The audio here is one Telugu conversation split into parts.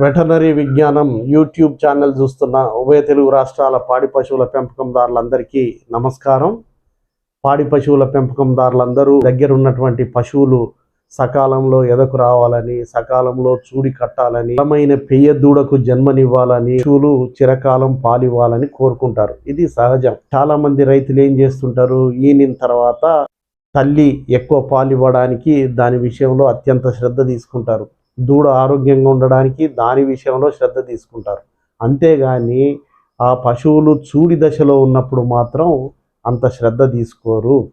వెటనరీ విజ్ఞానం యూట్యూబ్ ఛానల్ చూస్తున్న ఉభయ తెలుగు రాష్ట్రాల పాడి పశువుల పెంపకందారులందరికీ నమస్కారం. పాడి పశువుల పెంపకందారులందరూ దగ్గర ఉన్నటువంటి పశువులు సకాలంలో ఎదకు రావాలని సకాలంలో చూడి కట్టాలని బలమైన పెయ్య దూడకు జన్మనివ్వాలని పశువులు చిరకాలం పాలివ్వాలని కోరుకుంటారు. ఇది సహజం. చాలా మంది రైతులు ఏం చేస్తుంటారు? ఈనిన తర్వాత తల్లి ఎక్కువ పాలివ్వడానికి దాని విషయంలో అత్యంత శ్రద్ధ తీసుకుంటారు. దూడ ఆరోగ్యంగా ఉండడానికి దాని విషయంలో శ్రద్ధ తీసుకుంటారు. అంతేగాని ఆ పశువులు చూడి దశలో ఉన్నప్పుడు మాత్రం అంత శ్రద్ధ తీసుకోరు.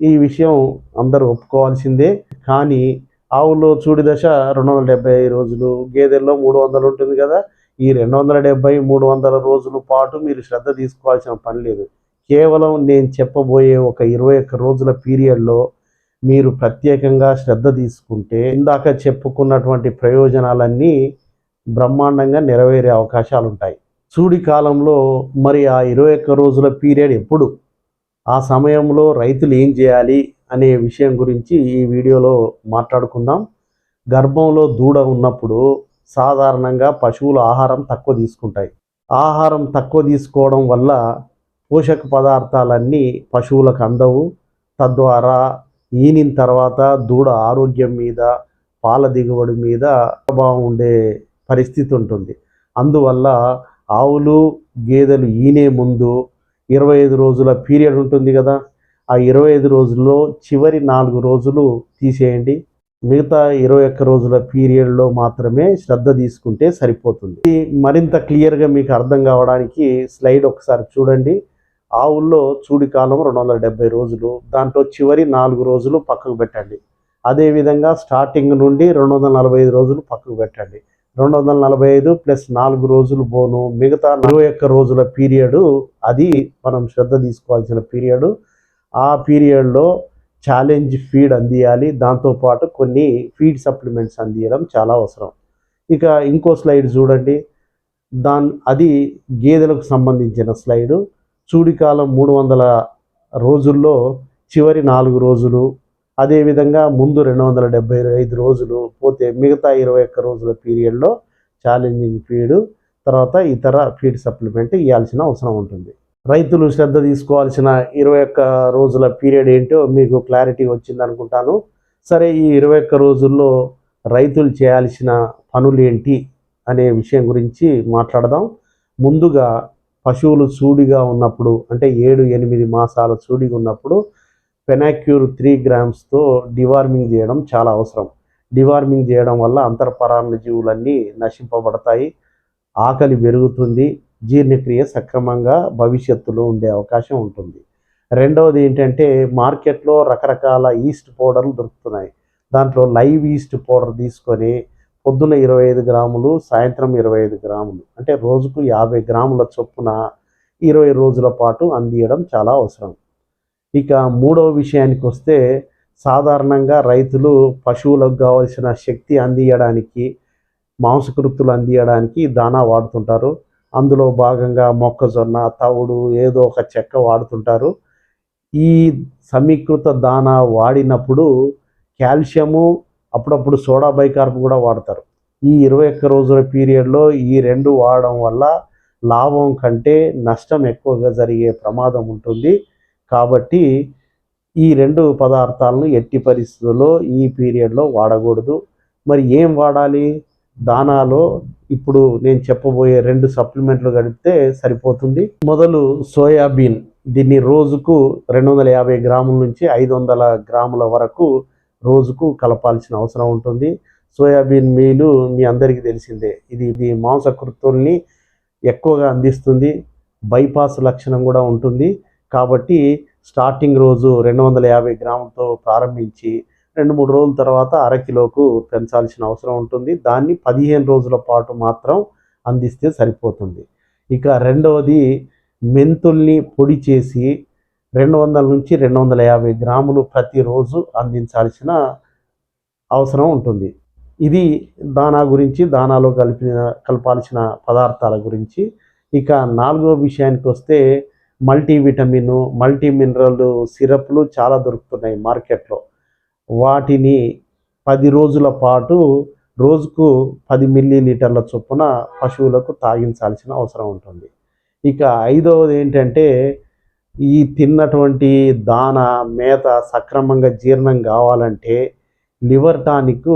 ఈ విషయం అందరూ ఒప్పుకోవాల్సిందే. కానీ ఆవులో చూడి దశ రెండు వందల డెబ్బై రోజులు గేదెల్లో మూడు వందలు ఉంటుంది కదా. ఈ రెండు వందల డెబ్బై మూడు వందల రోజుల పాటు మీరు శ్రద్ధ తీసుకోవాల్సిన పని లేదు. కేవలం నేను చెప్పబోయే ఒక ఇరవై ఒక్క రోజుల పీరియడ్లో మీరు ప్రత్యేకంగా శ్రద్ధ తీసుకుంటే ఇందాక చెప్పుకున్నటువంటి ప్రయోజనాలన్నీ బ్రహ్మాండంగా నెరవేరే అవకాశాలు ఉంటాయి చూడి కాలంలో మరి ఆ ఇరవై ఒక్క రోజుల పీరియడ్ ఎప్పుడు? ఆ సమయంలో రైతులు ఏం చేయాలి అనే విషయం గురించి ఈ వీడియోలో మాట్లాడుకుందాం. గర్భంలో దూడ ఉన్నప్పుడు సాధారణంగా పశువులు ఆహారం తక్కువ తీసుకుంటాయి. ఆహారం తక్కువ తీసుకోవడం వల్ల పోషక పదార్థాలన్నీ పశువులకు అందవు. తద్వారా ఈనిన తర్వాత దూడ ఆరోగ్యం మీద పాల దిగుబడి మీద ప్రభావం ఉండే పరిస్థితి ఉంటుంది. అందువల్ల ఆవులు గేదెలు ఈనే ముందు ఇరవై ఐదు రోజుల పీరియడ్ ఉంటుంది కదా ఆ ఇరవై ఐదు రోజుల్లో చివరి నాలుగు రోజులు తీసేయండి. మిగతా ఇరవై ఒక్క రోజుల పీరియడ్లో మాత్రమే శ్రద్ధ తీసుకుంటే సరిపోతుంది. మరింత క్లియర్గా మీకు అర్థం కావడానికి స్లైడ్ ఒకసారి చూడండి. ఆవుల్లో చూడి కాలం రెండు వందల డెబ్బై రోజులు దాంట్లో చివరి నాలుగు రోజులు పక్కకు పెట్టండి. అదేవిధంగా స్టార్టింగ్ నుండి రెండు వందల నలభై ఐదు రోజులు పక్కకు పెట్టండి. రెండు వందల నలభై ఐదు ప్లస్ నాలుగు రోజులు బోను మిగతా ఇరవై ఒక్క రోజుల పీరియడ్ అది మనం శ్రద్ధ తీసుకోవాల్సిన పీరియడ్. ఆ పీరియడ్లో ఛాలెంజ్ ఫీడ్ అందియాలి దాంతోపాటు కొన్ని ఫీడ్ సప్లిమెంట్స్ అందియడం చాలా అవసరం. ఇక ఇంకో స్లైడ్ చూడండి. దాని అది గేదెలకు సంబంధించిన స్లైడు. చూడికాలం మూడు వందల రోజుల్లో చివరి నాలుగు రోజులు అదేవిధంగా ముందు రెండు వందల డెబ్బై ఐదు రోజులు పోతే మిగతా ఇరవై ఒక్క రోజుల పీరియడ్లో ఛాలెంజింగ్ ఫీడ్ తర్వాత ఇతర ఫీడ్ సప్లిమెంట్ ఇవ్వాల్సిన అవసరం ఉంటుంది. రైతులు శ్రద్ధ తీసుకోవాల్సిన ఇరవై ఒక్క రోజుల పీరియడ్ ఏంటో మీకు క్లారిటీ వచ్చింది అనుకుంటాను. సరే ఈ ఇరవై ఒక్క రోజుల్లో రైతులు చేయాల్సిన పనులు ఏంటి అనే విషయం గురించి మాట్లాడదాం. ముందుగా పశువులు సూడిగా ఉన్నప్పుడు అంటే ఏడు ఎనిమిది మాసాల సూడిగా ఉన్నప్పుడు పెనాక్యూర్ త్రీ గ్రామ్స్తో డివార్మింగ్ చేయడం చాలా అవసరం. డివార్మింగ్ చేయడం వల్ల అంతర్పరాన్న జీవులన్నీ నశింపబడతాయి ఆకలి పెరుగుతుంది జీర్ణక్రియ సక్రమంగా భవిష్యత్తులో ఉండే అవకాశం ఉంటుంది. రెండవది ఏంటంటే మార్కెట్లో రకరకాల ఈస్ట్ పౌడర్లు దొరుకుతున్నాయి. దాంట్లో లైవ్ ఈస్ట్ పౌడర్ తీసుకొని పొద్దున ఇరవై ఐదు గ్రాములు సాయంత్రం ఇరవై ఐదు గ్రాములు. అంటే రోజుకు యాభై గ్రాముల చొప్పున ఇరవై రోజుల పాటు అందియడం చాలా అవసరం. ఇక మూడవ విషయానికి వస్తే సాధారణంగా రైతులు పశువులకు కావలసిన శక్తి అందియడానికి మాంసకృతులు అందియడానికి దానా వాడుతుంటారు. అందులో భాగంగా మొక్కజొన్న తవుడు ఏదో ఒక చెక్క వాడుతుంటారు. ఈ సమీకృత దానా వాడినప్పుడు కాల్షియము అప్పుడప్పుడు సోడా బైకార్ప్ కూడా వాడతారు. ఈ ఇరవై ఒక్క రోజుల పీరియడ్లో ఈ రెండు వాడడం వల్ల లాభం కంటే నష్టం ఎక్కువగా జరిగే ప్రమాదం ఉంటుంది. కాబట్టి ఈ రెండు పదార్థాలను ఎట్టి పరిస్థితుల్లో ఈ పీరియడ్లో వాడకూడదు. మరి ఏం వాడాలి? దానాలో ఇప్పుడు నేను చెప్పబోయే రెండు సప్లిమెంట్లు గడిపితే సరిపోతుంది. మొదలు సోయాబీన్. దీన్ని రోజుకు రెండు వందల యాభై గ్రాముల నుంచి ఐదు వందల గ్రాముల వరకు రోజుకు కలపాల్సిన అవసరం ఉంటుంది. సోయాబీన్ మీలు మీ అందరికీ తెలిసిందే. ఇది ఇది మాంసకృతుల్ని ఎక్కువగా అందిస్తుంది. బైపాస్ లక్షణం కూడా ఉంటుంది. కాబట్టి స్టార్టింగ్ రోజు రెండు వందల యాభై గ్రాములతో ప్రారంభించి రెండు మూడు రోజుల తర్వాత అరకిలోకు పెంచాల్సిన అవసరం ఉంటుంది. దాన్ని పదిహేను రోజుల పాటు మాత్రం అందిస్తే సరిపోతుంది. ఇక రెండవది మెంతుల్ని పొడి చేసి రెండు వందల నుంచి రెండు వందల యాభై గ్రాములు ప్రతిరోజు అందించాల్సిన అవసరం ఉంటుంది. ఇది దానా గురించి దానాలో కలిపిన కలపాల్సిన పదార్థాల గురించి. ఇక నాలుగో విషయానికి వస్తే మల్టీవిటమిన్ మల్టీ మినరల్ సిరప్లు చాలా దొరుకుతున్నాయి మార్కెట్లో. వాటిని పది రోజుల పాటు రోజుకు పది మిల్లీ లీటర్ల చొప్పున పశువులకు తాగించాల్సిన అవసరం ఉంటుంది. ఇక ఐదవది ఏంటంటే ఈ తిన్నటువంటి దాన మేత సక్రమంగా జీర్ణం కావాలంటే లివర్ టానిక్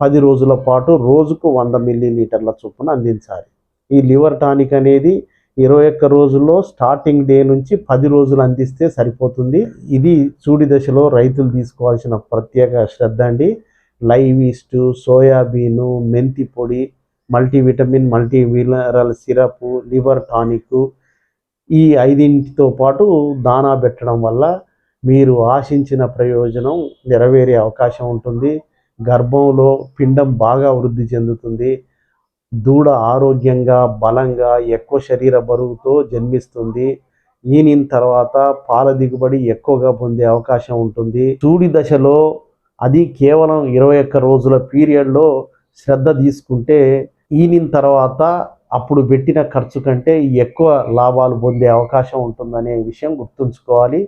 పది రోజుల పాటు రోజుకు వంద మిల్లీ లీటర్ల చొప్పున అందించాలి. ఈ లివర్ టానిక్ అనేది ఇరవై ఒక్క రోజుల్లో స్టార్టింగ్ డే నుంచి పది రోజులు అందిస్తే సరిపోతుంది. ఇది చూడి దశలో రైతులు తీసుకోవాల్సిన ప్రత్యేక శ్రద్ధ అండి. లైవ్ ఈస్ట్ సోయాబీను మెంతి పొడి multivitamin multi mineral syrup liver tonic ఈ ఐదింటితో పాటు దానా పెట్టడం వల్ల మీరు ఆశించిన ప్రయోజనం నెరవేరే అవకాశం ఉంటుంది. గర్భంలో పిండం బాగా వృద్ధి చెందుతుంది. దూడ ఆరోగ్యంగా బలంగా ఎక్కువ శరీర బరువుతో జన్మిస్తుంది. ఈనిన తర్వాత పాల దిగుబడి ఎక్కువగా పొందే అవకాశం ఉంటుంది. చూడి దశలో అది కేవలం ఇరవై ఒక్క రోజుల పీరియడ్లో శ్రద్ధ తీసుకుంటే ఈనిన తర్వాత అప్పుడు పెట్టిన ఖర్చు కంటే ఎక్కువ లాభాలు పొందే అవకాశం ఉంటుందనే విషయం గుర్తుంచుకోవాలి.